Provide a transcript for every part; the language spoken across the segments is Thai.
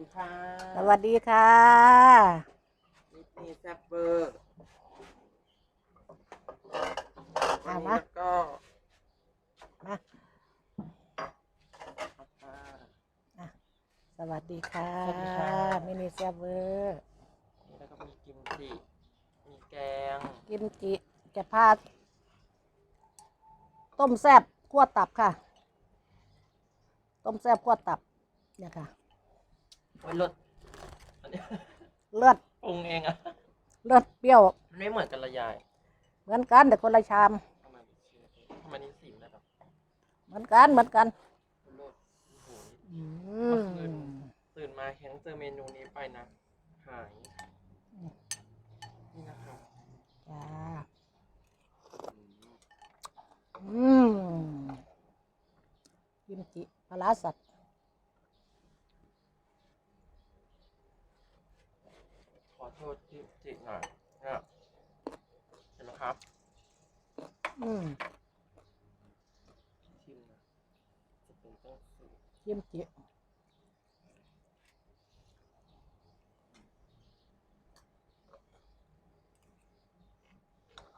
ดีค่ะสวัสดีค่ะนิดนี่แซ่บเบอร์วันนี้มาแล้วก็มาค่ะสวัสดีค่ะสวัสดีค่ะ มินิเซียเวอร์นี่แล้วก็มีกิมจิมีแกงกิมจิจะพาต้มแซบคั่วตับค่ะ ต้มแซบคั่วตับเนี่ยค่ะ โอ้ยเลิศอันนี้เลือดปรุงเองอะเลือดเปรี้ยว มันไม่เหมือนกันละยายเหมือนกันแต่คนละชาม ทำไมไม่เชื่อทำไมนี่สีมันได้แบบเหมือนกันเหมือนกันเลิศโอ้โห อืเมื่อมคืนตื่นมาเห็นเจอเมนูนี้ไปนะ หาย นี่นะคะจ้าอืมอืมกิมจิปลาร้าสัตว์ ขอ โทษกิมจิหน่อยเนี่ยเห็นไหมครับอืมชิมนะจะเป็นต้องสูตรกิมจิ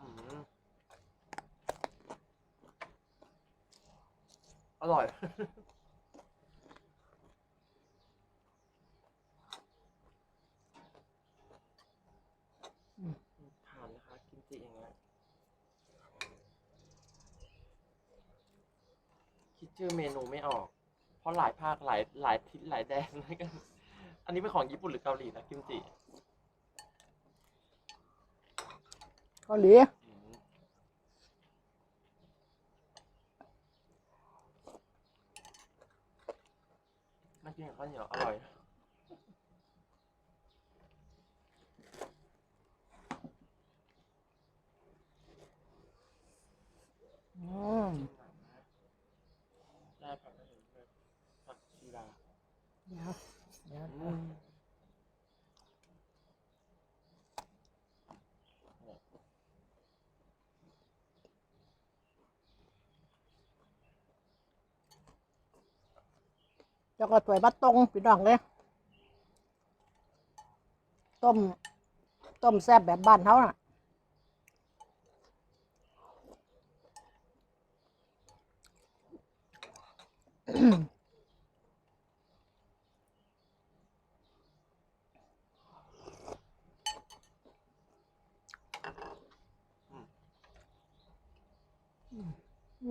อืมอร่อย ทานนะคะกิมจิอย่างเงี้ย คิดชื่อเมนูไม่ออก เพราะหลายภาคหลายหลายทิศหลายแดนด้วยกัน อันนี้เป็นของญี่ปุ่นหรือเกาหลีนะกิมจิเกาหลีอืมมากินกับข้าวเหนียวอร่อย อืม ได้ผักได้เลยผักชีลา เดี๋ยวเดี๋ยวอืมเจ้าก็ถวยมาตรงพี่น้องเลยต้ม ต้มแซ่บแบบบ้านเขาน่ะ อืม ห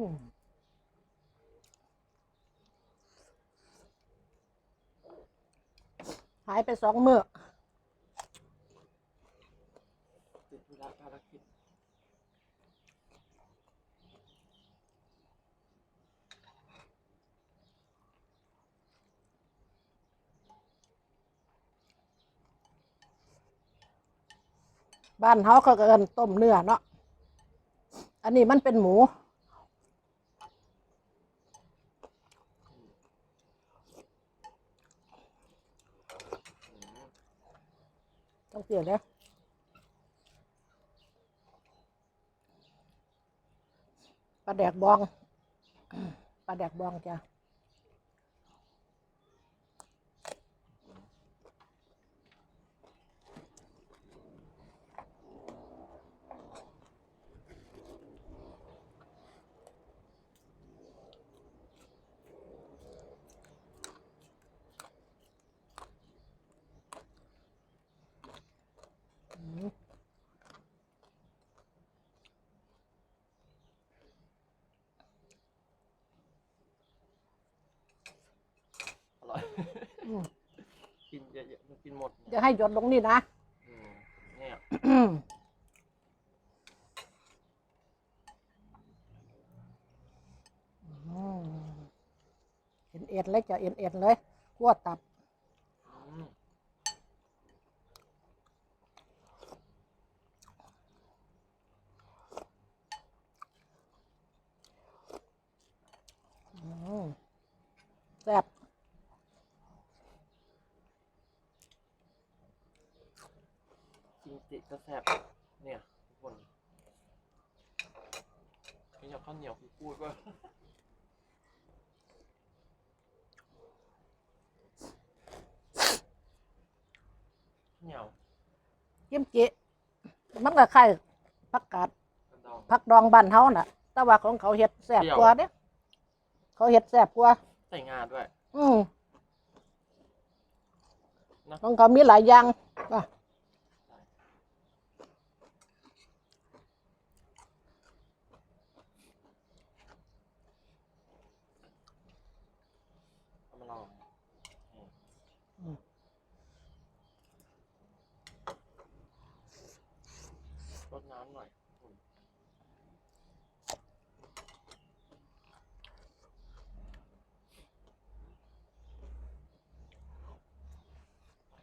ายไปสองมือติดธุระภารกิจบ้านเขาเขาก็เอินต้มเนื้อเนาะ อันนี้มันเป็นหมู อืม ต้อง เดี๋ยวแล้วปลาแดกบองปลาแดกบองจ้ะ กินเยอะๆมันกินหมดเดี๋ยวให้หยดลงนี่นะอืมเนี่ยอืมเอ็นเอ็นเลยจ้ะเอ็นเอ็นเลยขั้วตับ อืม อืมแซ่บ กิมจิก็แซ่บเนี่ยทุกคนนี่อยากข้าวเหนียวคือพูดว่าอเหนียวกิมจิมันก็คล้ายผักกาดกระดองผักดองบ้านเฮาน่ะ แต่ว่าของเขาเฮ็ดแซ่บกว่าเด้เขาเฮ็ดแซ่บกว่า ใส่งาด้วย อืมนะ ของเขามีหลายอย่างอะ เอามาลองนี่รดน้ำ หน่อยอืม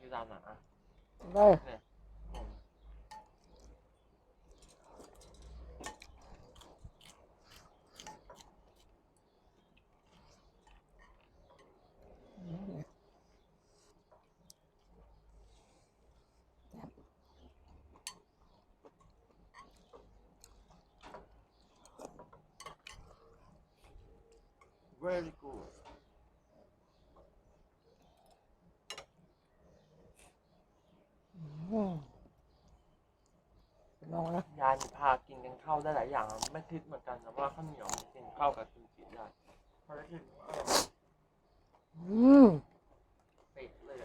ที่จานหนาอะเลยเนี่ย very good อืมลองนะยายนี่พากินกันเข้าวได้หลายอย่างอะไม่คิดเหมือนกันนะว่าข้าวเหนียวมันกินเข้าวกับกิมจิได้ภารกิจเอออืม เป๊ะเลย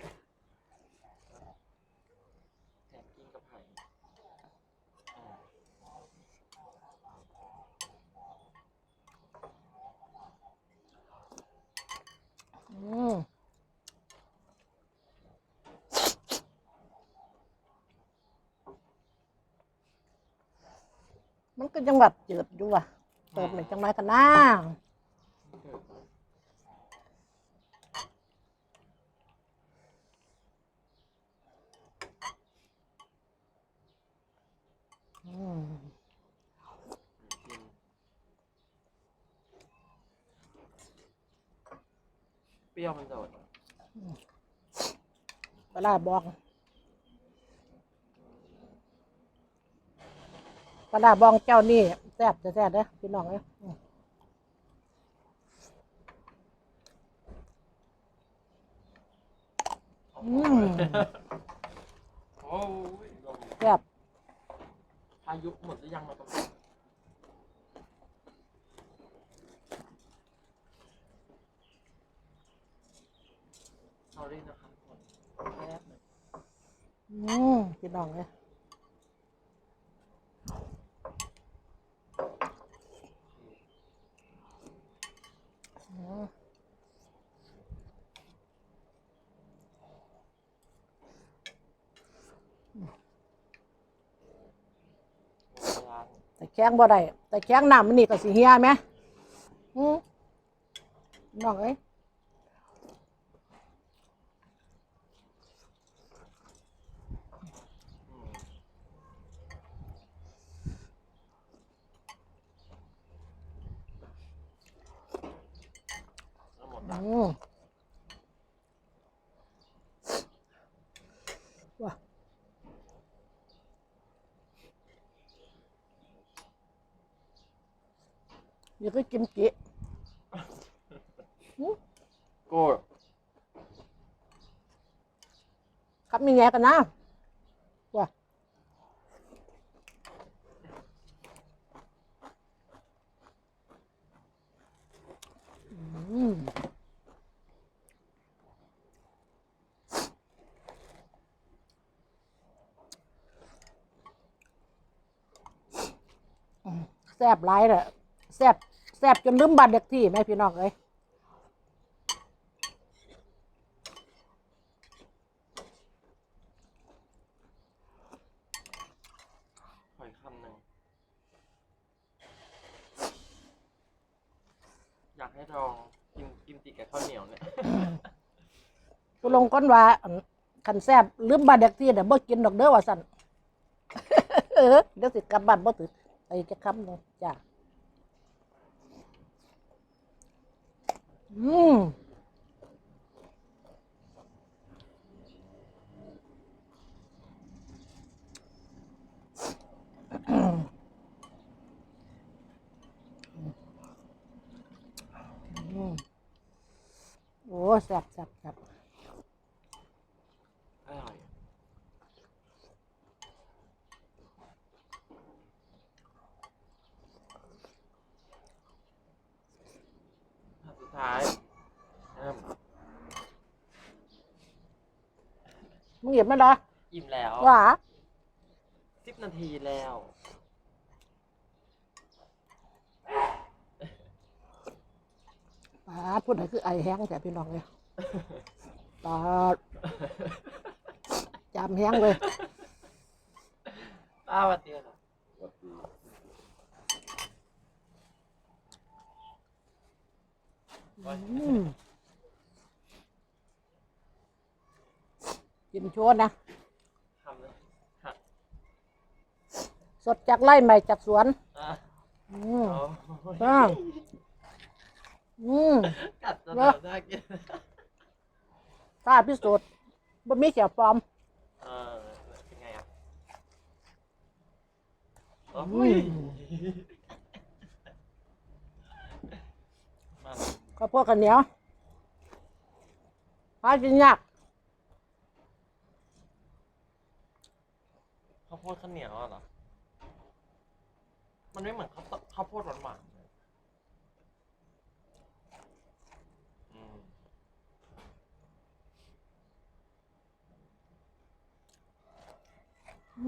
แถมกินกับไผ่อืม อืม มันก็จังหวัดจืดอยู่ว่ะเติมหน่อยจังไรกันนะอืมกินเปรี้ยวมันโดดปลาร้าบอง ปลาร้าบองเจ้านี่แซ่บจะแซ่บเด้อพี่น้องเอ้ยอืมอืมโอ้ยลมแซ่บพายุหมดหรือยังเรากำลังสอรี่นะครับหมดแป๊บหนึ่งอืมพี่น้องเอ้ยอืม หมดเวลา แข้งบ่ได้แต่แข้งน้ำมันนี่ก็สิเฮียไหมอืมน้องเอ้ยอืมเอาหมดละ อืมว้า นี่คือกิมจิโก้ครับมีแงกันนะว้าอืมแซ่บหลายเลยแซ่บแซ่บจนลืมบัตรเด็กที่แม่พี่น้องเอ้ยขออีกคำหนึ่งอยากให้ลองกินกิมจิกับข้าวเหนียวเนี่ย กูลงก้นว่าอั่นขันแซบลืมบัตรเด็กที่เดี๋ยวบ่กินดอกเด้อว่าสั่น เออเดี๋ยวสิกลับบ้านบ่ถึงไอ้จะคำหนึงจ้า อืมโอ้แซ่บแซ่บแซ่บ ท้ายมึงเหยียบไม่ะอิ่มแล้วหวาสิบนาทีแล้วปาดพูดไรคือไอแห้งแต่พี่น้องเนี่ยปาดจามแห้งเลยป้าวัดเดียว กินโชว์นะ ทำเลยหักสดจากไร่ใหม่จากสวน อะอืมเอาอ่าอืม กัดจนเนอะแบบน่ากินถ้าพิสูจน์บ่มีเสียฟอม เออเป็นไงอะอืโอ้ย ม มา ข้าวโพดกันเหนียวหากินยากข้าวโพดข้าวเหนียวอะเหรอ มันไม่เหมือนข้าวตข้าวโพดหวานๆเลยอื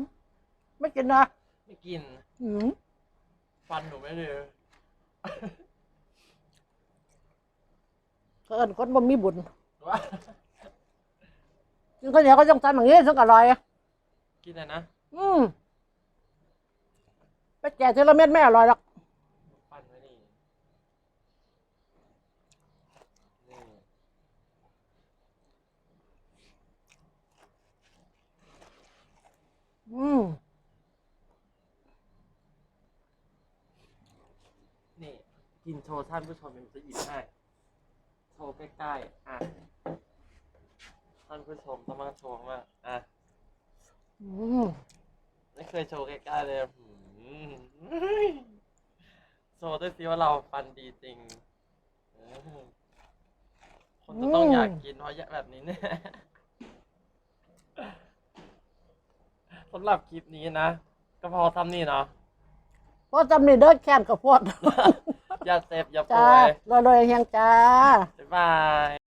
มไม่กินนะไม่กิน อืม ฟันหนูไม่ เลยก็เอินคนบ่มีบุญว่ากินข้าวเหนียวก็ต้องทำอย่างนี้ถึงอร่อยกินอะไรนะอืมไปแจกทีละเม็ดไม่อร่อยหรอกฟันไว้นี่นี่อืมนี่กินโชว์ท่านผู้ชมเป็นจะหยิบให้ โชว์ใกล้ๆ อะ ท่านผู้ชมต้องมาโชว์มาอะอมไม่เคยโชว์ใกล้ๆเลยหืมโชว์ด้วยสิว่าเราฟันดีจริงคนจะต้องอยากกินเพราะแบบนี้เนี่ยสำหรับคลิปนี้นะ ก็พอทำนี่เนาะ เพราะจำนี่เด้อแค้นข้าวโพดอย่าเซฟอย่าป่จ้าวยลอยๆแหงจ้า บ๊ายบาย